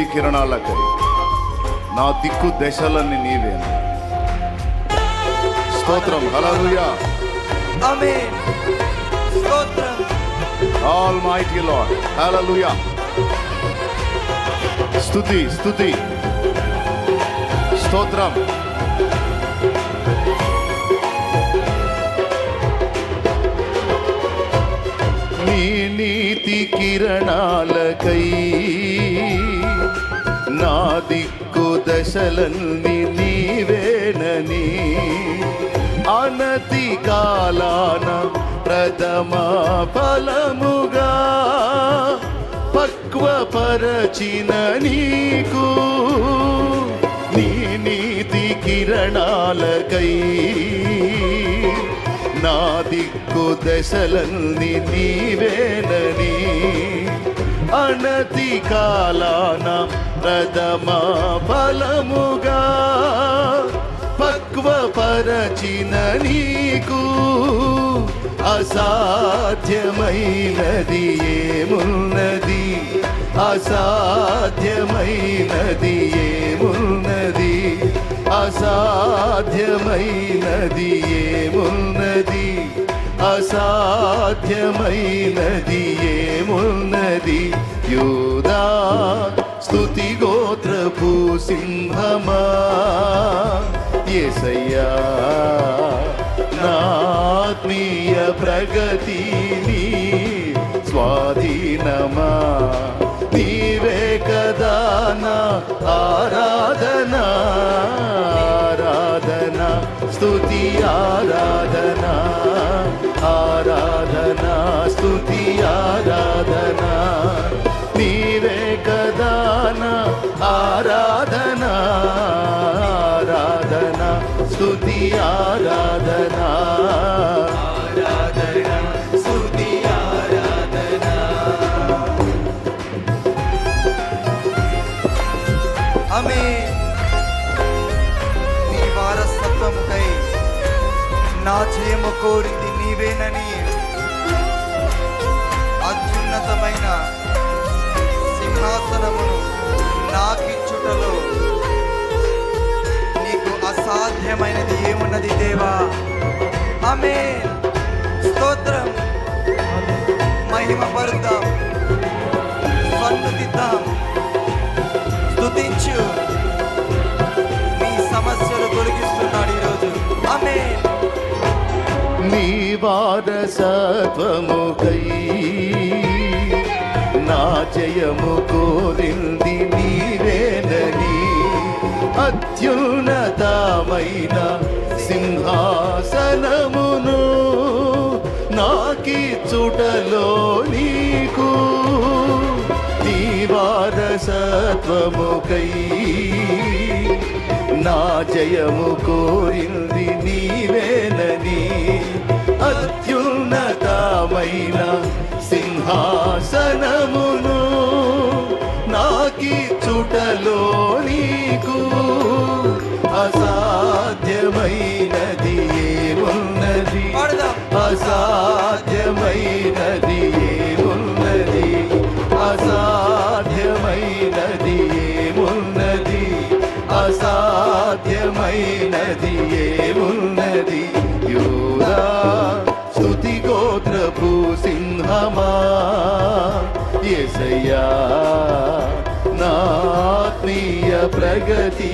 నీతి కిరణాలకై నా దిక్కు దశలన్నీ నీవే స్తోత్రం. ఆమేన్. స్తోత్రం. Almighty Lord. హల్లెలూయా. స్తుతి స్తుతి స్తోత్రం. నీ నీతి కిరణాలకై దిక్కు దశలన్నీ నీవేనని. అనతి కాలాన ప్రథమ ఫలముగా పక్వపరచిన నీకు. నీ నీతి కిరణాలకై నా దిక్కు దశలన్నీ నీవేనని. ప్రతి కాలాన ప్రథమ ఫలముగా పక్వపరచిన నీకు అసాధ్యమైనది ఏమున్నది? అసాధ్యమైనది ఏమున్నది? అసాధ్యమైనది ఏమున్నది? అసాధ్యమైనది ఏమున్నది? యూదా స్తుతి గోత్రపు సింహమా ఎసయ్యా నాత్మీయ ప్రగతిని స్వాధీనమా? నీవే కదా నా ఆరాధన? ఆరాధన స్తుతి ఆరాధన? ఆరాధన స్తుతి ఆరాధన? స్తుతి ఆరాధన. ఆరాధన స్తుతి ఆరాధన ఆమేన్ నీ వారసత్వముకై నా జయము అసాధ్యమైనది ఏమున్నది దేవా? ఆమె స్తోత్రం. మహిమ పరుద్దాం సన్నుతిద్దాం స్తుతించు. మీ సమస్యలు తొలగిస్తున్నాడు ఈరోజు. ఆమె నీ వారసత్వముకై నా జయము కోరింది నీవేనని అత్యున్నతమైన సింహాసనమును నాకి చుటలో నీకు నీ వారసత్వముకై నా జయము కోరింది అసాధ్యమైనది ఏమున్నది యూదా స్తుతి గోత్రపు సింహమా? ఎసయ్యా నాత్మీయ ప్రగతి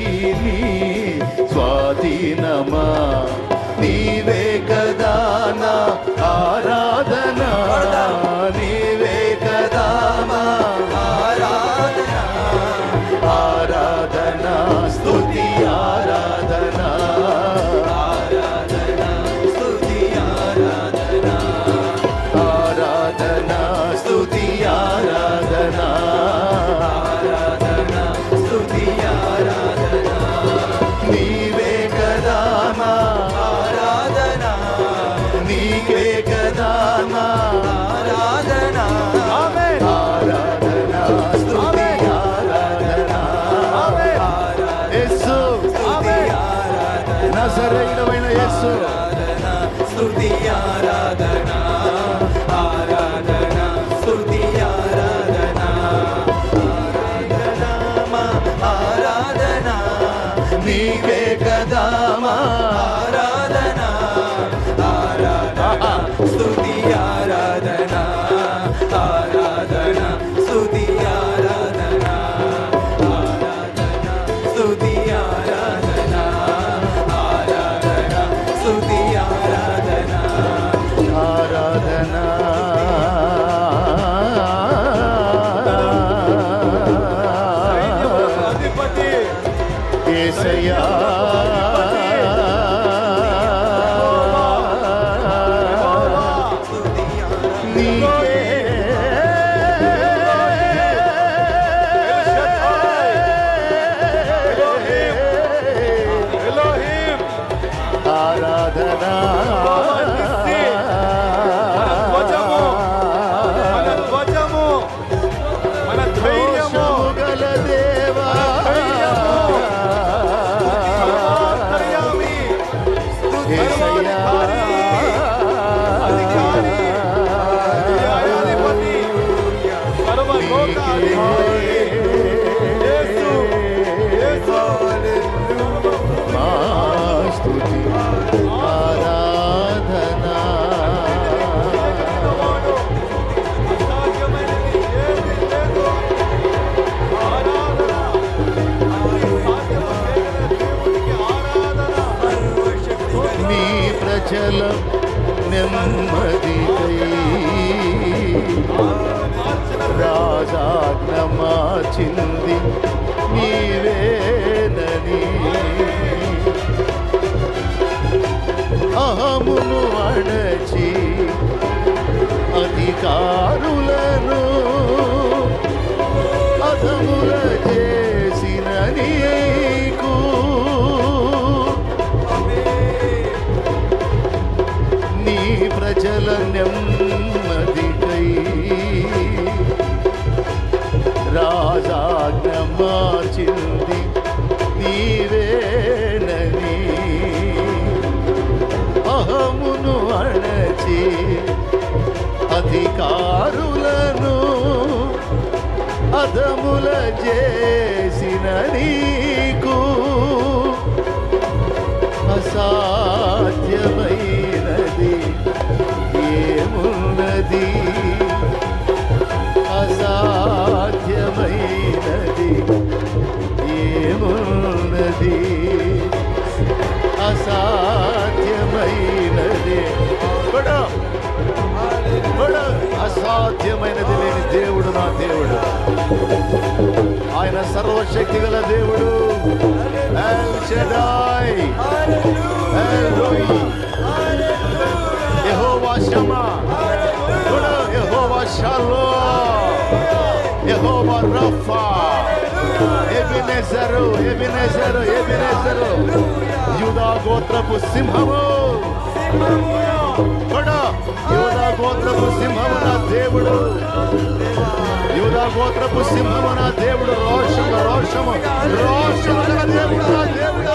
నీవే కదామా చేసినది రోయి యెహోవా కూడా యెహోవా షాలో యెహోవా రఫా ఎబినెజరు ఎబినెజరు ఎబినెజరు యూదా గోత్రపు సింహము కూడా యూదా గోత్రపు సింహము నా దేవుడు. యూదా గోత్రపు సింహము నా దేవుడు రోషము రోషము రోషము గల దేవుడు నా దేవుడు.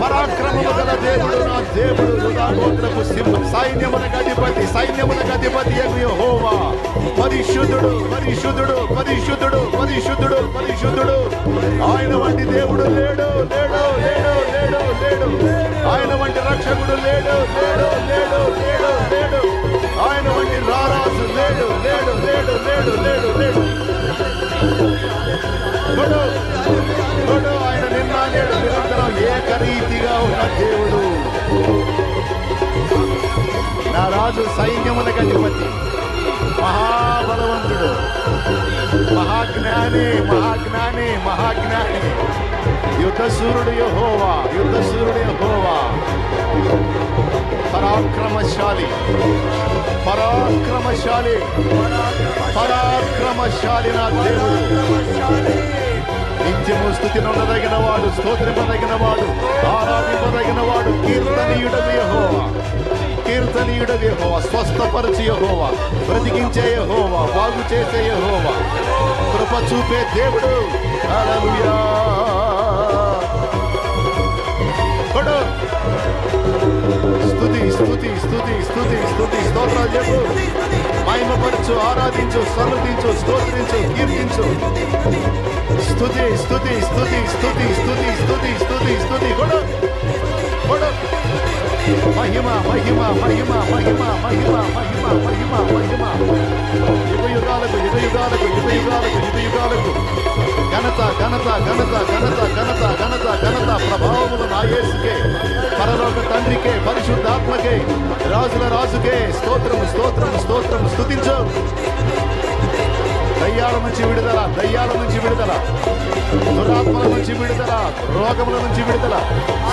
పరాక్రమము గల దేవుడు నా దేవుడు. యూదా గోత్రపు సింహం సైన్యమునకు అధిపతి సైన్యమునకు అధిపతి యెహోవా. పరిశుద్ధుడు పరిశుద్ధుడు పరిశుద్ధుడు పరిశుద్ధుడు పరిశుద్ధుడు. ఆయన వంటి దేవుడు లేడు లేడు లేడు లేడు లేడు. ఆయన వంటి రక్షకుడు లేడు లేడు లేడు లేడు లేడు. ఆయన వంటి రారాజు లేడు లేడు లేడు లేడు లేడు లేడు. చూడు చూడు ఆయన నిన్న నేడు నిరంతరం ఏకరీతిగా ఉన్న దేవుడు. నా రాజు సైన్యములకు అధిపతి మహాబలవంతుడు. మహాజ్ఞాని మహాజ్ఞాని మహాజ్ఞాని. యుద్ధసూరుడు యహోవా యుద్ధసూరుడు యహోవా. పరాక్రమశాలి. పరాక్రమశాలి. పరాక్రమశాలి నా దేవుడు. నిత్యము స్థుతి నొందదగిన వాడు స్తోత్రింపదగిన వాడు ఆరాధింపదగిన వాడు కీర్తనీయుడవి యెహోవా. కీర్తనీయుడవి యెహోవా స్వస్థపరచి యెహోవా. బ్రతికించే యెహోవా బాగు చేసే యెహోవా. కృప చూపే దేవుడు. అలలుయా స్థుతించు ఆరాధించు సన్నతించు స్తోత్రించు కీర్తించు. స్థుతి స్థుతి స్థుతి స్థుతి స్థుతి స్థుతి స్థుతి స్థుతి కొడు కొడు మహిమ మహిమ మహిమ మహిమ మహిమ మహిమ మహిమ మహిమ. యుగ యుగాలకు రాజుల రాజుకే స్తోత్రము స్తోత్రము స్తోత్రము దయ్యాల నుంచి విడుదల దయ్యాల నుంచి విడుదల. దురాత్మల నుంచి విడుదల రోగముల నుంచి విడుదల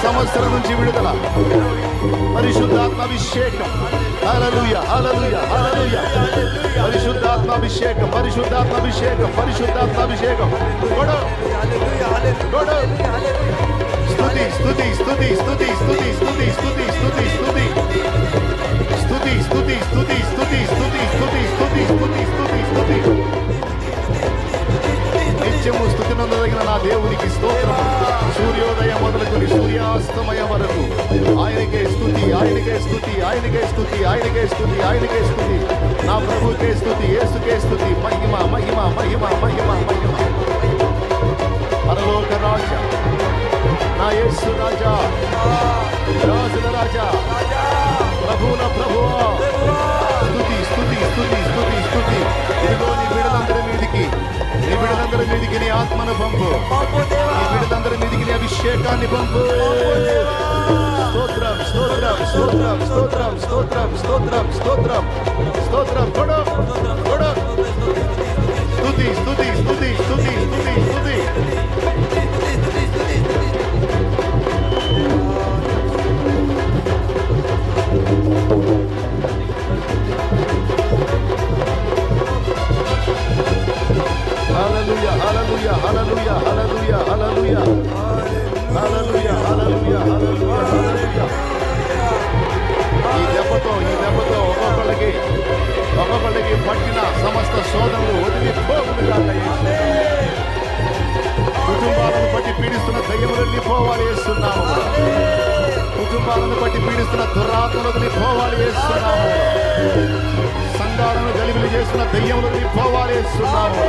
సమస్యల నుంచి విడుదల. పరిశుద్ధాత్మాభిషేకం. హల్లెలూయా హల్లెలూయా హల్లెలూయా. పరిశుద్ధాత్మాభిషేకం పరిశుద్ధాత్మాభిషేకం పరిశుద్ధాత్మాభిషేకం. కొడు. కొడు. స్తుతి స్తుతి స్తుతి స్తుతి స్తుతి స్తుతి స్తుతి స్తుతి స్తుతి. స్తుతి స్తుతి స్తుతి స్తుతి స్తుతి స్తుతి స్థుతి స్తుతి స్తుతి స్తుతి నిత్యము స్థుతి నందదగిన నా దేవునికి స్తోత్రం. సూర్యోదయం మొదలుకొని సూర్యాస్తమయం వరకు. ఆయనకే స్థుతి ఆయనకే స్థుతి ఆయనకే స్థుతి ఆయనకే స్థుతి ఆయనకే స్థుతి. నా ప్రభుకే స్థుతి బిడ్డలందరి మీదికి నీ ఆత్మను పంపు. నీ బిడ్డలందరి మీదికి నీ అభిషేకాన్ని పంపు. స్తోత్రం స్తోత్రం స్తోత్రం స్తోత్రం స్తోత్రం స్తోత్రం స్తోత్రం స్తోత్రం. కొడు కొడు స్తుతి స్తుతి స్తుతి స్తుతి స్తుతి స్తుతి. కుటుంబాలను బట్టి పీడిస్తున్న దురాత్మలకు నీ పోవాలి వేస్తున్నాము. సంఘాలను గలిబిలి చేస్తున్న దయ్యములకు నీ పోవాలి వేస్తున్నాము.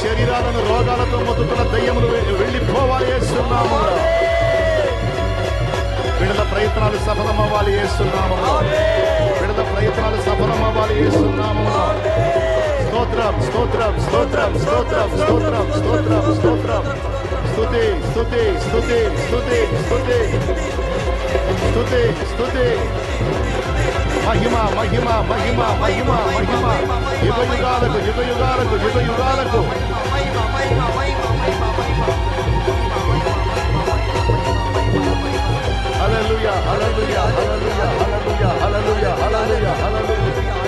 శరీరాలను రోగాలతో మొత్తుతున్న దయ్యములు వెళ్ళిపోవాలి వేస్తున్నాము. విడత ప్రయత్నాలు సఫలమవ్వాలి వేస్తున్నాము. విడత ప్రయత్నాలు సఫలమవ్వాలి వేస్తున్నాము. స్తోత్రం స్తోత్రం స్తోత్రం స్తోత్రం స్తోత్రం స్తోత్రం స్తోత్రం. స్తుతి స్తుతి స్తుతి స్తుతి స్తుతి. స్తుతి స్తుతి మహిమ మహిమ మహిమ మహిమ మహిమ యుగ యుగాలకు యుగ యుగాలకు యుగ యుగాలకు హల్లెలూయా హల్లెలూయా హల్లెలూయా హల్లెలూయా హల్లెలూయా హల్లెలూయా హల్లెలూయా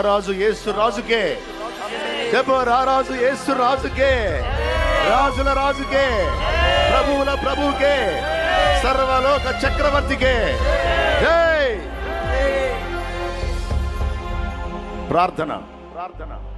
రారాజు ఏసు రాజుకే. చెప్పు రారాజు ఏసు రాజుకే. రాజుల రాజుకే. ప్రభువుల ప్రభువుకే సర్వలోక చక్రవర్తికే. ప్రార్థన. ప్రార్థన.